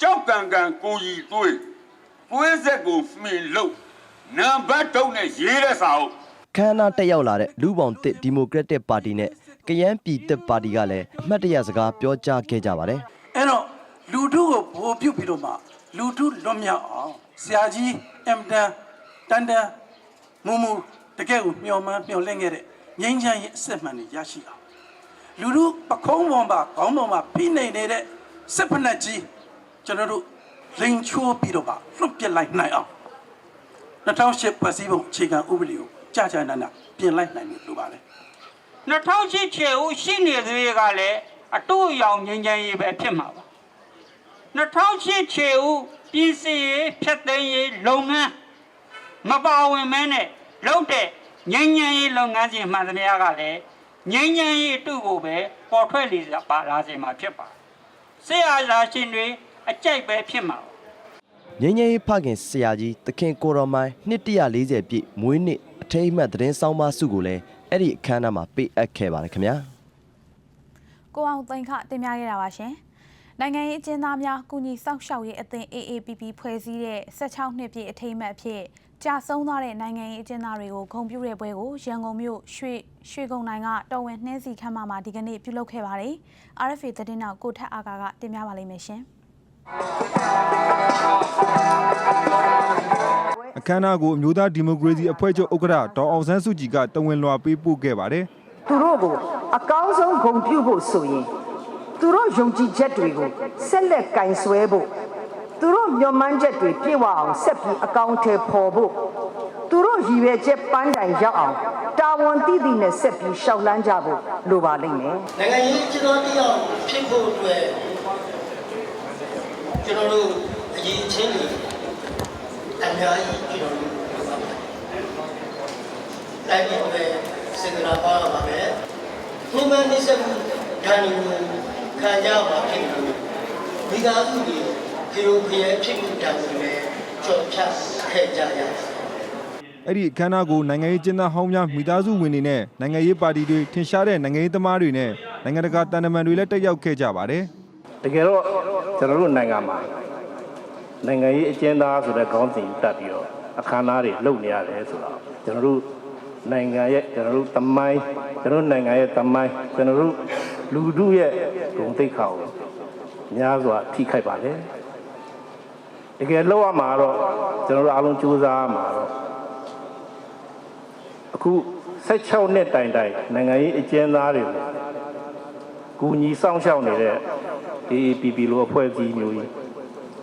ကြောက်ကံကံကိုကြီးသွေးသွေးဆက်ကိုမှင်လို့နံပါတ်တုံးနဲ့ရေးတဲ့စာအုပ် ခမ်းနားတက်ရောက်လာတဲ့လူပေါင်းတစ်ဒီမိုကရက်တစ်ပါတီနဲ့ကယန်းပြည်သက်ပါတီကလည်းအမှတ်တရစကားပြောကြားခဲ့ကြပါတယ်အဲ့တော့လူထုကိုဘိုးပြုတ်ပြီးတော့မှလူထုလွတ်မြောက်အောင်ဆရာကြီးအမ်တန်တန်တန်မူမူတကယ်ကိုမျှော်မှန်းမျှော်လင့်ခဲ့တဲ့ငြိမ်းချမ်းရေးအစစ်မှန်တွေရရှိအောင်လူထုပခုံးပေါ်မှာခေါင်းပေါ်မှာဖိနေနေတဲ့စစ်ဖက်နှက်ကြီးကျွန်တော်တို့လိန်ချိုးပြီးတော့မှလွတ်ပြစ်လိုက်နိုင်အောင်2008ဖွဲ့စည်းပုံအခြေခံဥပဒေကို ကြာကြာနာနာပြင်လိုက်နိုင်လို့လိုပါတယ်2008ချေဦးရှိနေသေးကလည်းအတူအယောင်ငြိမ်းချမ်းရေးပဲဖြစ်မှာပါ2008ချေဦးပြည်စီရေးဖြတ်သိမ်းရေးလုပ်ငန်းမပါဝင်မဲနဲ့လုပ်တဲ့ငြိမ်းချမ်းရေးလုပ်ငန်းစဉ်မှန်သမျှကလည်းငြိမ်းချမ်းရေးအတူကိုပဲပေါ်ထွက်လေပါလာစေမှာဖြစ်ပါဆရာရာရှင်တွေအကြိုက်ပဲဖြစ်မှာပါ ငင်းငယ်ရေးဖခင်ဆရာကြီးသခင်ကိုတော်မိုင်းနှစ်140ပြည့်မွေးနေ့အထိမ်းအမှတ်သတင်းဆောင်ပါစုကိုလည်းအဲ့ဒီအခမ်းအနားမှာပေးအပ်ခဲ့ပါတယ်ခင်ဗျာကိုအောင်သိန်းခတင်ပြခဲ့တာပါရှင်နိုင်ငံရေးအကျဉ်းသားများကုညီစောင့်ရှောက်ရေးအသင်း AAPP ဖွဲ့စည်းတဲ့16နှစ်ပြည့်အထိမ်းအမှတ်အဖြစ်ကြာဆုံးသွားတဲ့နိုင်ငံရေးအကျဉ်းသားတွေကိုဂုဏ်ပြုတဲ့ပွဲကိုရန်ကုန်မြို့ရွှေရွှေကုန်းနိုင်ကတော်ဝင်နှင်းစီခမ်းမမှာဒီကနေ့ပြုလုပ်ခဲ့ပါတယ် RFA သတင်းတောက်ကိုထက်အာကာကတင်ပြပါလိမ့်မယ်ရှင် အခမ်းအနားကိုအမျိုးသားဒီမိုကရေစီအဖွဲ့ချုပ်ဥက္ကဋ္ဌဒေါ်အောင်ဆန်းစုကြည်ကတဝန်လွှာပေးပို့ခဲ့ပါတယ်သူတို့ကိုအကောင်းဆုံးဂုဏ်ပြုဖို့ဆိုရင်သူတို့ယုံကြည်ချက်တွေကိုဆက်လက်ကင်ဆွဲဖို့သူတို့မျှော်မှန်းချက်တွေပြည့်ဝအောင်ဆက်ပြီးအကောင်းထဲပေါ်ဖို့သူတို့ရည်ရွယ်ချက်ပန်းတိုင်ရောက်အောင်တာဝန်တည်တည်နဲ့ဆက်ပြီးရှောက်လန်းကြဖို့လိုပါလိမ့်မယ်နိုင်ငံရေးကျွန်တော်တယောက်ဖြစ်ဖို့အတွက် ကျွန်တော်တို့အရေးချင်းတွေအများကြီးကျွန်တော်တို့လုပ်ပါမယ်။တိုင်းပြည်တွေစေတနာပါရပါမယ်။ဒီမှာနေဆက်မှုဓာတ်ကိုခံကြပါဖြစ်လို့ဒီကားစုတွေဒီလိုပြည့်ဖြစ်မှုတောင်တွေလည်းကြော်ဖြတ်ခဲ့ကြရတယ်။အဲ့ဒီအခမ်းအနားကိုနိုင်ငံရေးကျင်းသားဟောင်းများမိသားစုဝင်တွေနဲ့နိုင်ငံရေးပါတီတွေထင်ရှားတဲ့နိုင်ငံရေးသမားတွေနဲ့နိုင်ငံတကာတန်တမန်တွေလည်းတက်ရောက်ခဲ့ကြပါတယ်တကယ်တော့ ကျွန်တော်တို့နိုင်ငံမှာနိုင်ငံရေးအကျဉ်းသားဆိုတဲ့ခေါင်းစဉ်တက်ပြီးတော့အခမ်းအနားတွေလုပ်နေရတယ်ဆိုတော့ကျွန်တော်တို့နိုင်ငံရဲ့ကျွန်တော်တို့တမိုင်းကျွန်တော်တို့နိုင်ငံရဲ့တမိုင်းကျွန်တော်တို့လူထုရဲ့ဂုဏ်သိက္ခာကိုများစွာထိခိုက်ပါတယ်တကယ်လောက်ရမှာတော့ကျွန်တော်တို့အားလုံးကြိုးစားရမှာတော့အခု16နှစ်တိုင်တိုင်နိုင်ငံရေးအကျဉ်းသားတွေကိုကူညီဆောင်ရှောက်နေတဲ့ AAPP လိုအဖွဲ့အစည်းမျိုးကြီး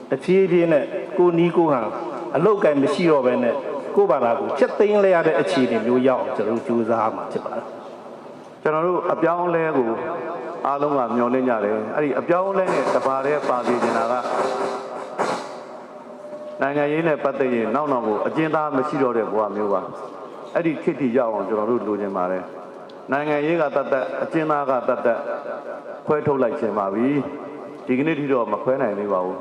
တဖြည်းဖြည်းနဲ့ကိုနီးကိုဟန်အလောက်ကင်မရှိတော့ဘဲနဲ့ကိုဘာသာကိုချက်သိမ်းလဲရတဲ့အခြေအနေမျိုးရောက်အောင်ကျွန်တော်တို့ကြိုးစားမှာဖြစ်ပါတယ်ကျွန်တော်တို့အပြောင်းအလဲကိုအားလုံးကမျှော်လင့်ကြတယ်အဲ့ဒီအပြောင်းအလဲနဲ့တပါးတည်းပါစီနေတာကနိုင်ငံရေးနဲ့ပတ်သက်ရင်နောက်နောက်ကိုအကျဉ်းသားမရှိတော့တဲ့ဘဝမျိုးပါအဲ့ဒီခေတ်ထိရောက်အောင်ကျွန်တော်တို့လိုချင်ပါတယ်နိုင်ငံရေးကတတ်တတ်အကျဉ်းသားကတတ်တတ်ခွဲထုတ်လိုက်ခြင်းပါပြီ ဒီကနေ့ထိတော့မခွဲနိုင်သေးပါဘူး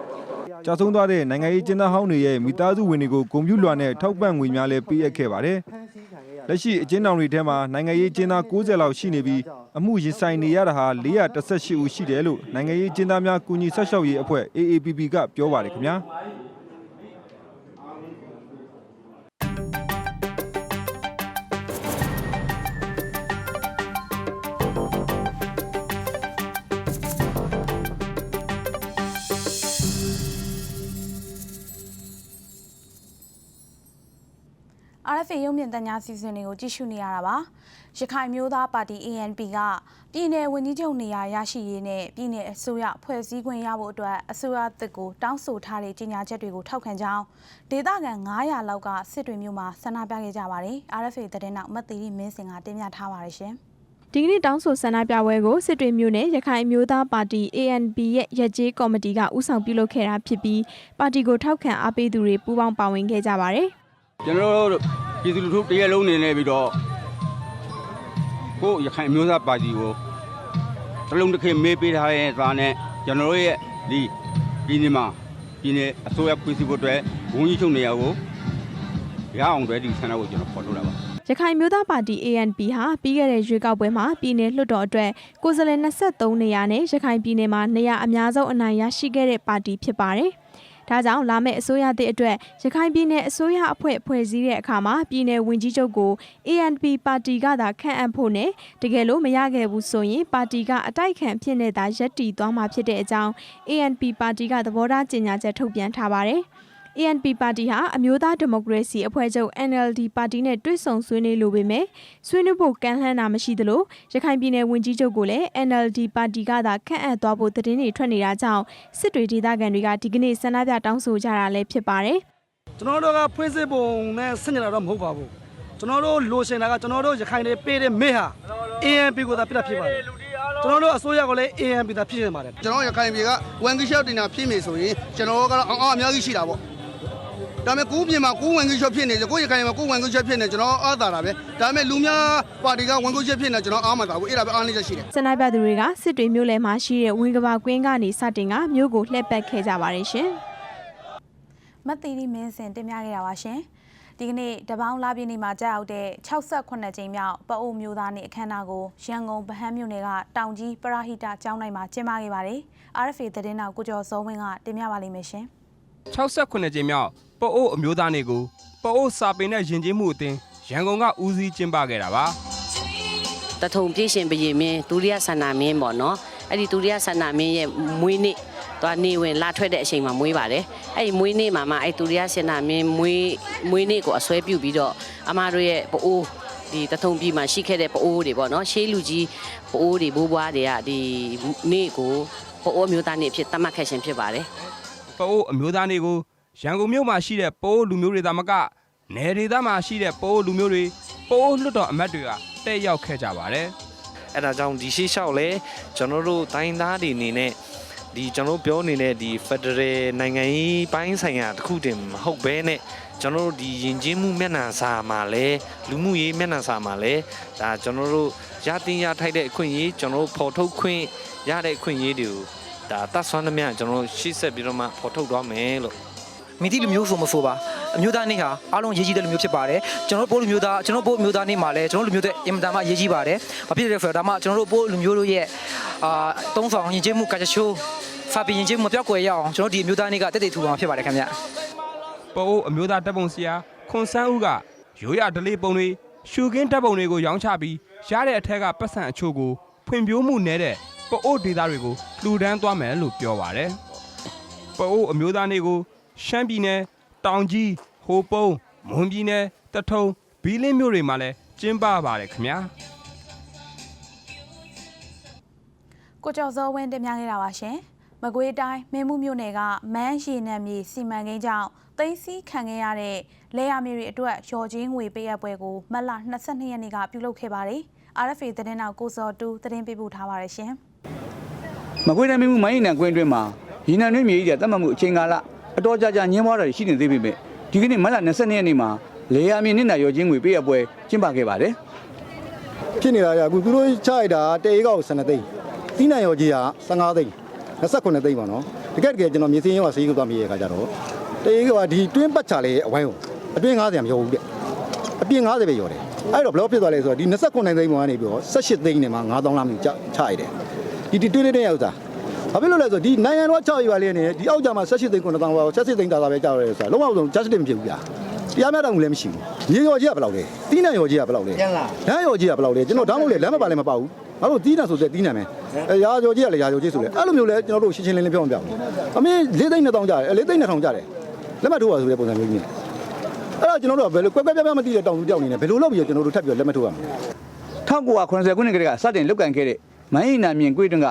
ကြာဆုံးသွားတဲ့နိုင်ငံရေးကျင်းသားဟောင်းတွေရဲ့မိသားစုဝင်တွေကိုဂုဏ်ပြုလွှာနဲ့ထောက်ပံ့ငွေများလည်းပေးအပ်ခဲ့ပါတယ်။လက်ရှိအကျဉ်းထောင်တွေထဲမှာနိုင်ငံရေးကျင်းသား90လောက်ရှိနေပြီးအမှုရင်ဆိုင်နေရတာဟာ418ဦးရှိတယ်လို့နိုင်ငံရေးကျင်းသားများကူညီဆက်ရှောက်ရေးအဖွဲ့ AAPP ကပြောပါတယ်ခင်ဗျာ။။ RFA ရုံမြင့်တညာစီစဉ်တွေကိုကြည့်ရှုနေရတာပါ။ရခိုင်မျိုးသားပါတီ ANP ကပြည်내ဝန်ကြီးချုပ်နေရာရရှိရေးနဲ့ပြည်내အစိုးရဖွဲ့စည်းခွင့်ရဖို့အတွက်အစိုးရတစ်ကိုတောင်းဆိုထားတဲ့ကြေညာချက်တွေကိုထောက်ခံကြောင်းဒေသခံ900လောက်ကစစ်တွေမျိုးမှာဆန္ဒပြခဲ့ကြပါတယ်။ RFA သတင်းနောက်မတ်တီရီမင်းစင်ကတင်ပြထားပါတယ်ရှင်။ဒီကနေ့တောင်းဆိုဆန္ဒပြပွဲကိုစစ်တွေမျိုးနဲ့ရခိုင်အမျိုးသားပါတီ ANP ရဲ့ရက်ကျေးကော်မတီကဦးဆောင်ပြုလုပ်ခဲ့တာဖြစ်ပြီးပါတီကိုထောက်ခံအားပေးသူတွေပူးပေါင်းပါဝင်ခဲ့ကြပါတယ်။ကျွန်တော်တို့ ပြည်သူလူထုတရက်လုံးနေနေပြီးတော့ကိုရခိုင်မျိုးသားပါတီကိုတလုံးတစ်ခေတ်မေးပေးထားတဲ့သားနဲ့ကျွန်တော်တို့ရဲ့ဒီပြည်နေမှာပြည်နေအစိုးရဖွဲ့စည်းဖို့အတွက်ဝန်ကြီးချုပ်နေရာကိုရအောင်အတွက်ဒီဆန္ဒကိုကျွန်တော်ဖော်ထုတ်တာပါရခိုင်မျိုးသားပါတီ ANP ဟာပြီးခဲ့တဲ့ရွေးကောက်ပွဲမှာပြည်내လွှတ်တော်အတွက်ကိုယ်စားလှယ်23နေရာနဲ့ရခိုင်ပြည်နယ်မှာနေရာအများဆုံးအနိုင်ရရှိခဲ့တဲ့ပါတီဖြစ်ပါတယ်။ ဒါကြောင့်လာမယ့်အစိုးရသစ်အတွက်ရခိုင်ပြည်နယ်အစိုးရအဖွဲ့ဖွဲ့စည်းတဲ့အခါမှာပြည်내ဝင်ကြီးချုပ်ကို ANP ပါတီကသာခန့်အပ်ဖို့နဲ့တကယ်လို့မရခဲ့ဘူးဆိုရင်ပါတီကအတိုက်ခံဖြစ်နေတာရပ်တည်သွားမှာဖြစ်တဲ့အကြောင်း ANP ပါတီကသဘောထားကြေညာချက်ထုတ်ပြန်ထားပါတယ်။ ANP ပါတီဟာအမျိုးသားဒီမိုကရေစီအဖွဲ့ချုပ် NLD ပါတီနဲ့တွဲဆုံဆွေးနွေးလိုပေမဲ့ဆွေးနွေးဖို့ကမ်းလှမ်းတာမရှိသလိုရခိုင်ပြည်နယ်ဝန်ကြီးချုပ်ကိုလည်း NLD ပါတီကသာခန့်အပ်သွားဖို့သတင်းတွေထွက်နေတာကြောင့်စစ်တွေဒေသခံတွေကဒီကနေ့ဆန္ဒပြတောင်းဆိုကြတာလည်းဖြစ်ပါတယ်ကျွန်တော်တို့ကဖွဲ့စည်းပုံနဲ့ဆင်ញတာတော့မဟုတ်ပါဘူးကျွန်တော်တို့လိုချင်တာကကျွန်တော်တို့ရခိုင်တွေပေးတဲ့မေဟာ ANP ကိုသာပြတာဖြစ်ပါတယ်ကျွန်တော်တို့အစိုးရကလည်း ANP သာဖြစ်နေပါတယ်ကျွန်တော်ရခိုင်ပြည်ကဝန်ကြီးချုပ်တင်တာဖြစ်နေဆိုရင်ကျွန်တော်တို့ကတော့အောင်းအောင်အများကြီးရှိတာပေါ့ ဒါပေမဲ့ကိုးပြင်မှာကိုးဝင်ကြီးချုပ်ဖြစ်နေတယ်ကိုးရခိုင်မှာကိုးဝင်ကြီးချုပ်ဖြစ်နေကျွန်တော်အားသာတာပဲဒါပေမဲ့လူများပါတီကဝင်ကြီးချုပ်ဖြစ်နေကျွန်တော်အားမသာဘူးအဲ့ဒါပဲအားနည်းချက်ရှိတယ်ဆန္ဒပြသူတွေကစစ်တွေမြို့လယ်မှာရှိတဲ့ဝင်းကဘာကွင်းကနေစတင်ကမြို့ကိုလှည့်ပတ်ခဲ့ကြပါတယ်ရှင်မတ်တီရီမင်းစင်တင်ပြခဲ့တာပါရှင်။ဒီကနေ့တပေါင်းလာပြည်နေမှာကြာရောက်တဲ့68ကြိမ်မြောက်ပအိုမျိုးသားနေ့အခမ်းအနားကိုရန်ကုန်ဗဟန်းမြို့နယ်ကတောင်ကြီးပရဟိတကျောင်းတိုင်းမှာကျင်းပခဲ့ပါတယ်။ RFA သတင်းတော်ကိုကျော်စောဝင်းကတင်ပြပါလိမ့်မယ်ရှင်။68ကြိမ်မြောက် ပအိုးအမျိုးသားနေ့ကိုပအိုးစာပေနဲ့ယဉ်ကျေးမှုအသင်းရန်ကုန်ကဦးစီးကျင်းပခဲ့တာပါတထုံပြည့်ရှင်ဘရင်မင်းဒုတိယဆန္ဒမင်းပေါ့နော်အဲ့ဒီဒုတိယဆန္ဒမင်းရဲ့မွေးနေ့သွားနေဝင်လာထွက်တဲ့အချိန်မှာမွေးပါတယ်အဲ့ဒီမွေးနေ့မှာမှအဲ့ဒုတိယဆန္ဒမင်းမွေးမွေးနေ့ကိုအစွဲပြုပြီးတော့အမတို့ရဲ့ပအိုးဒီတထုံပြည်မှာရှိခဲ့တဲ့ပအိုးတွေပေါ့နော်ရှေးလူကြီးပအိုးတွေဘိုးဘွားတွေကဒီနေ့ကိုပအိုးမျိုးသားနေ့အဖြစ်သတ်မှတ်ခဲ့ခြင်းဖြစ်ပါတယ်ပအိုးအမျိုးသားနေ့ကို ရန်ကုန်မြို့မှာရှိတဲ့ပအိုးလူမျိုးတွေသာမကနယ်ဒေသမှာရှိတဲ့ပအိုးလူမျိုးတွေပအိုးလွတ်တော်အမတ်တွေကတက်ရောက်ခဲ့ကြပါတယ်အဲ့ဒါကြောင့်ဒီရှေ့လျှောက်လဲကျွန်တော်တို့တိုင်းသားတွေအနေနဲ့ဒီကျွန်တော်တို့ပြောနေတဲ့ဒီ Federal နိုင်ငံရေးပိုင်းဆိုင်ရာတစ်ခုတည်းမဟုတ်ဘဲနဲ့ကျွန်တော်တို့ဒီယဉ်ကျေးမှုမျက်နှာစာမှာလဲလူမှုရေးမျက်နှာစာမှာလဲဒါကျွန်တော်တို့ရတင်ရထိုက်တဲ့အခွင့်အရေးကျွန်တော်တို့ဖော်ထုတ်ခွင့်ရတဲ့အခွင့်အရေးတွေကိုဒါတတ်ဆွမ်းသမျှကျွန်တော်တို့ရှေ့ဆက်ပြီးတော့မှဖော်ထုတ်သွားမယ်လို့ မိတိလူမျိုးဆိုမဆိုပါအမျိုးသားနေ့ဟာအားလုံးရေးကြီးတဲ့လူမျိုးဖြစ်ပါတယ်ကျွန်တော်တို့ပိုးလူမျိုးသားကျွန်တော်တို့ပိုးလူမျိုးသားနေ့မှာလည်းကျွန်တော်တို့လူမျိုးတဲ့အင်မတန်မှရေးကြီးပါတယ်ဘာဖြစ်လဲဆိုတော့ဒါမှကျွန်တော်တို့ပိုးလူမျိုးတို့ရဲ့အာတုံးဆောင်ယဉ်ကျေးမှုကာချရှိုးဖာပီယဉ်ကျေးမှုမပြောက်ကွယ်ရအောင်ကျွန်တော်ဒီအမျိုးသားနေ့ကတည်တည်ထူအောင်ဖြစ်ပါတယ်ခင်ဗျပအိုးအမျိုးသားတပ်ပုံဆရာခွန်ဆန်းဦးကရိုးရဒလေးပုံတွေရှူကင်းတပ်ပုံတွေကိုရောင်းချပြီးရတဲ့အထက်ကပတ်စံအချို့ကိုဖွံ့ဖြိုးမှုနည်းတဲ့ပအိုးဒေသတွေကိုလှူဒန်းသွားမယ်လို့ပြောပါတယ်ပအိုးအမျိုးသားနေ့ကို ရှမ်းပြည်နယ်တောင်ကြီးဟိုပုံးမွန်ပြည်နယ်တထုံဘီလင်းမြို့တွေမှာလည်းကျင်းပပါတယ်ခင်ဗျာကိုကျော်စောဝင်းတင်ပြခဲ့တာပါရှင်။မကွေးတိုင်းမင်းမှုမြို့နယ်ကမန်းရီနံမြေစီမံကိန်းကြောင့်သိမ်းဆည်းခံခဲ့ရတဲ့လေယာမြေတွေအတွက်ရော်ချင်းငွေပေးအပ်ပွဲကိုမတ်လ22ရက်နေ့ကပြုလုပ်ခဲ့ပါတယ်။ RFA သတင်းတော်ကိုစောတူသတင်းပေးပို့ထားပါတယ်ရှင်မကွေးတိုင်းမြို့မိုင်းနံကွင်းအတွင်းမှာရီနံတွင်းမြေကြီးတတ်မှတ်မှုအချိန်ကာလ အတော်ကြာကြာညှင်းပွားတာရှိနေသေးပေမဲ့ဒီကနေ့မတ်လ22ရက်နေ့မှာလေယာမြေနစ်နာရောချင်းငွေပေးအပ်ပွဲကျင်းပခဲ့ပါတယ်ဖြစ်နေတာကအခုသူတို့ချလိုက်တာတအေးကောက်12သိန်းတီးနိုင်ရောကြီးက15သိန်း29သိန်းပါနော်တကယ်တကယ်ကျွန်တော်မြေစင်းရောဆေးကိုသွားမြည်ရခါကြတော့တရေကဒီတွင်းပတ်ချလေအဝိုင်းကိုအတွင်း90မရောဘူးတဲ့အပြင်90ပဲရောတယ်အဲ့တော့ဘယ်လိုဖြစ်သွားလဲဆိုတော့ဒီ29သိန်းပေါ်ကနေပြီးတော့18သိန်းနဲ့မှ9000လောက်မျိုးချချရတယ်ဒီဒီတွင်းလေးတဲ့ဥစ္စာ ဘာဖြစ်လို့လဲဆိုတော့ဒီနိုင်ငံတော်6ရွာလေးနဲ့ဒီအောက်ကြမှာ18သိန်း9000လောက်18သိန်းတာတာပဲကြောက်ရဲဆိုတာလုံးဝဆုံး justice မဖြစ်ဘူးဗျာတရားမျှတမှုလည်းမရှိဘူးမြေရော်ကြီးကဘယ်လောက်လဲတီးနံရော်ကြီးကဘယ်လောက်လဲလမ်းရော်ကြီးကဘယ်လောက်လဲကျွန်တော်ဒါမှမဟုတ်လေလမ်းမပါလည်းမပါဘူးငါတို့တီးနံဆိုတဲ့တီးနံပဲအဲရာရော်ကြီးကလည်းရာရော်ကြီးဆိုလေအဲ့လိုမျိုးလဲကျွန်တော်တို့ရှင်းရှင်းလင်းလင်းပြောပြအောင်အမေ၄သိန်း2000ကျတယ်၄သိန်း2000ကျတယ်လက်မှတ်ထိုးပါဆိုတဲ့ပုံစံမျိုးကြီးအဲ့တော့ကျွန်တော်တို့ကဘယ်လိုကွက်ကွက်ပြားပြားမသိတဲ့တောင်သူတောက်နေနေဘယ်လိုလုပ်ပြီးကျွန်တော်တို့ထပ်ပြီးလက်မှတ်ထိုးရမလဲ1980ခုနှစ်ကတည်းကစတင်လုတ်ကန်ခဲ့တဲ့မန်းရင်နာမြင်ကွေးတွင်က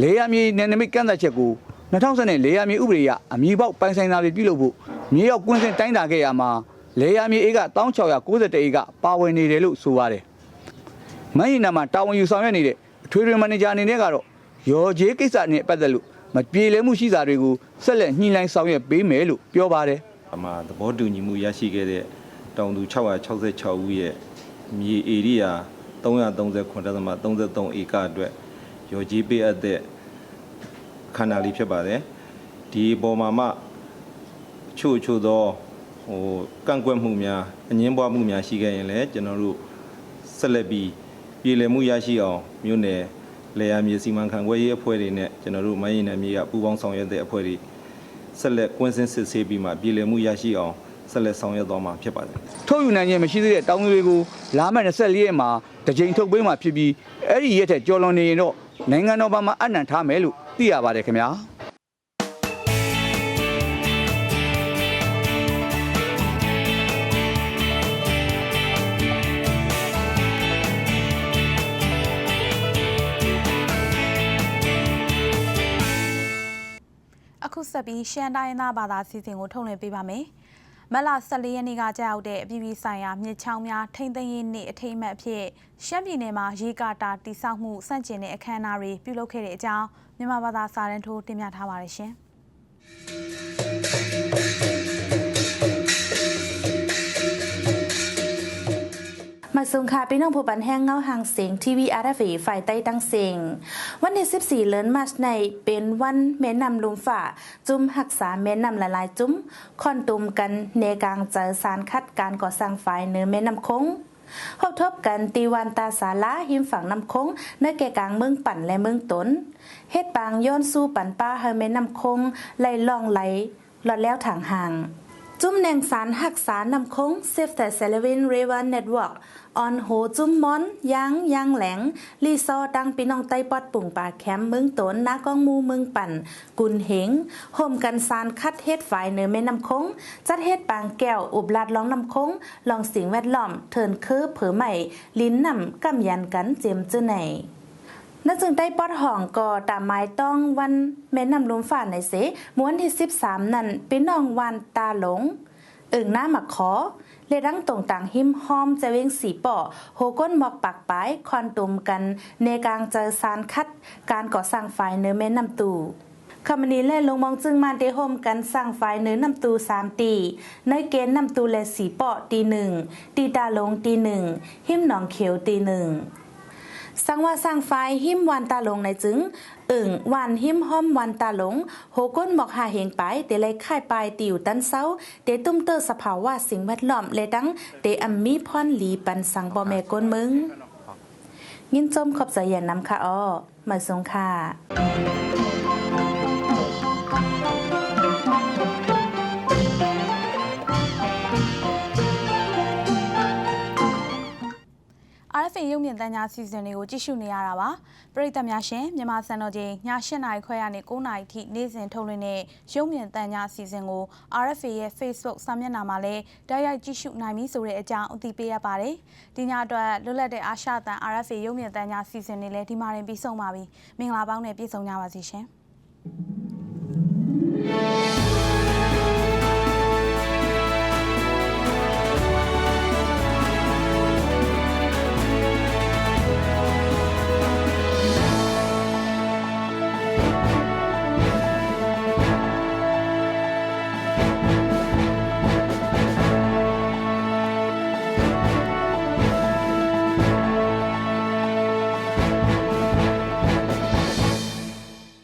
လေယာမြေနယ်နိမိတ်ကန့်သက်ချက်ကို2010နဲ့လေယာမြေဥပဒေအရအမည်ပေါက်ပိုင်ဆိုင်တာတွေပြုလုပ်ဖို့မြေရောက်ကွင်းစင်တိုင်းတာခဲ့ရမှာလေယာမြေအေးက1691အေးကပါဝင်နေတယ်လို့ဆိုပါတယ်။မန်းရင်နာမှာတာဝန်ယူဆောင်ရွက်နေတဲ့အထွေထွေမန်နေဂျာအနေနဲ့ကတော့ရော်ဂျေးကိစ္စနဲ့ပတ်သက်လို့မပြေလည်မှုရှိတာတွေကိုဆက်လက်ညှိနှိုင်းဆောင်ရွက်ပေးမယ်လို့ပြောပါတယ်။အမှသဘောတူညီမှုရရှိခဲ့တဲ့တောင်သူ666ဦးရဲ့မြေဧရိယာ339.33ဧကအတွက် ရော်ကြီးပေးအပ်တဲ့ခန္ဓာလေးဖြစ်ပါတယ်ဒီအပေါ်မှာမှအချို့အချို့သောဟိုကန့်ကွက်မှုများအငင်းပွားမှုများရှိခဲ့ရင်လည်းကျွန်တော်တို့ဆက်လက်ပြီးပြည်လည်မှုရရှိအောင်မြို့နယ်လေယာမြေစီမံခန့်ခွဲရေးအဖွဲ့တွေနဲ့ကျွန်တော်တို့မယင်းနယ်မြေကပူးပေါင်းဆောင်ရွက်တဲ့အဖွဲ့တွေဆက်လက်ကွင်းစင်းစစ်ဆေးပြီးမှပြည်လည်မှုရရှိအောင်ဆက်လက်ဆောင်ရွက်သွားမှာဖြစ်ပါတယ်ထုတ်ယူနိုင်ခြင်းမရှိသေးတဲ့တောင်းသူတွေကိုလာမယ့်24ရက်မှာတစ်ကြိမ်ထုတ်ပေးမှာဖြစ်ပြီးအဲ့ဒီရက်ထက်ကျော်လွန်နေရင်တော့ နိုင်ငံတော်ဘာမှအနံ့ထားမယ်လို့သိရပါတယ်ခင်ဗျာအခုဆက်ပြီးရှမ်းတိုင်းသားဘာသာစီစဉ်ကိုထုတ်လွှင့်ပေးပါမယ်။ မတ်လ14ရက်နေ့ကကြာရောက်တဲ့အပြည်ပြည်ဆိုင်ရာမြစ်ချောင်းများထိန်းသိမ်းရေးနေ့အထိမ်းအမှတ်အဖြစ်ရှမ်းပြည်နယ်မှာရေကာတာတိစောက်မှုစန့်ကျင်တဲ့အခမ်းအနားတွေပြုလုပ်ခဲ့တဲ့အကြောင်းမြန်မာဘာသာစာရန်ထိုးတင်ပြထားပါတယ်ရှင်။ มาส่งค่ะพี่น้องผู้บันแห้งเงาหางเสียงทีวีอาร์เอฟฝ่ายใต้ตั้งเสียงวันที่14เดือนมาชในเป็นวันแม่นำลุมฝ่า จุ้มหักษาแม่นำหลายจุ้มคอนตุมกันในกลางเจอสารคัดการก่อสร้างฝ่ายเนื้อแม่น้ำคงเข้าทบกันตีวันตาสาละหิมฝั่งน้ำคงในแก่กลางเมืองปั่นและเมืองตนเฮ็ดปางย้อนสู้ปั่นป้าเฮอแม่น้ำคงไหลล่องไหลหลอดแล้วทางห่างจุ้มแนงสารหักษารนำคง Save the Selwyn River Network ออนโหจุ้มมอนยางยางแหลงรีซอดังปีน้องไต้ปอดปุ่งป่าแคมเมืองตนนากองมูเมืองปั่น กุนเหงห่มกันซานคัดเฮ็ดฝ่ายเหนือแม่น้ำคง จัดเฮ็ดปางแก้วอุบลาดล้องน้ำคงลองสิ่งแวดล้อมเทินคือเผอใหม่ลิ้นนำกำยันกันเจมจื้อไหนนั่นจึงได้ปอดห่องก่อตามไม้ต้องวันแม่นำลุมฝ่าในเสม้วนที่ 13 นั่นเป็นน้องวันตาหลง เอิงหน้าหมักขอ เลดังตรงต่างหิมห้อมจะเวงสีป่อโหก้นหมอกปากปายคอนตุมกัน ในกลางเจอซานคัด การก่อสร้างฝ่ายเนื้อแม่น้ำตูคำนี้แล่ลงมองจึงมาเด้โฮมกันสร้างฝ่ายเนื้อนำตูสามตีในเกณฑ์นำตูและสีป่อตีหนึ่งตีตาลงตีหนึ่งหิมหนองเขียวตีหนึ่ง สังว่าสร้างไฟหิมวันตาหลงในจึงอึ่งวันหิมห้อมวันตาหลงโหก้นบอกหาเหงไปเตเลยค่ายปลายติวตันเซาเตตุ้มเตอร์สภาวะสิ่งแวดล้อมเลยดังเตอัมมีพรหลีปันสังบ่แม่ก้นมึง ยินจมขอบใจอย่านำค่ะอ้อมาสงค่ะ RFA ရုပ်မြင်သံကြားစီစဉ်တွေကိုကြည့်ရှုနေရတာပါပရိသတ်များရှင်မြန်မာစံတော်ချိန်ည8:00နာရီခွဲကနေ9:00နာရီထိနေ့စဉ်ထုတ်လွှင့်တဲ့ရုပ်မြင်သံကြားစီစဉ်ကို RFA ရဲ့ Facebook စာမျက်နှာမှာလည်းတိုက်ရိုက်ကြည့်ရှုနိုင်ပြီဆိုတဲ့အကြောင်းအသိပေးရပါတယ်ဒီညအတွက်လွတ်လပ်တဲ့အာရှတန် RFA ရုပ်မြင်သံကြားစီစဉ်တွေလည်းဒီမှာရင်ပြီးဆုံးပါပြီမင်္ဂလာပေါင်းနဲ့ပြည့်စုံကြပါစေရှင်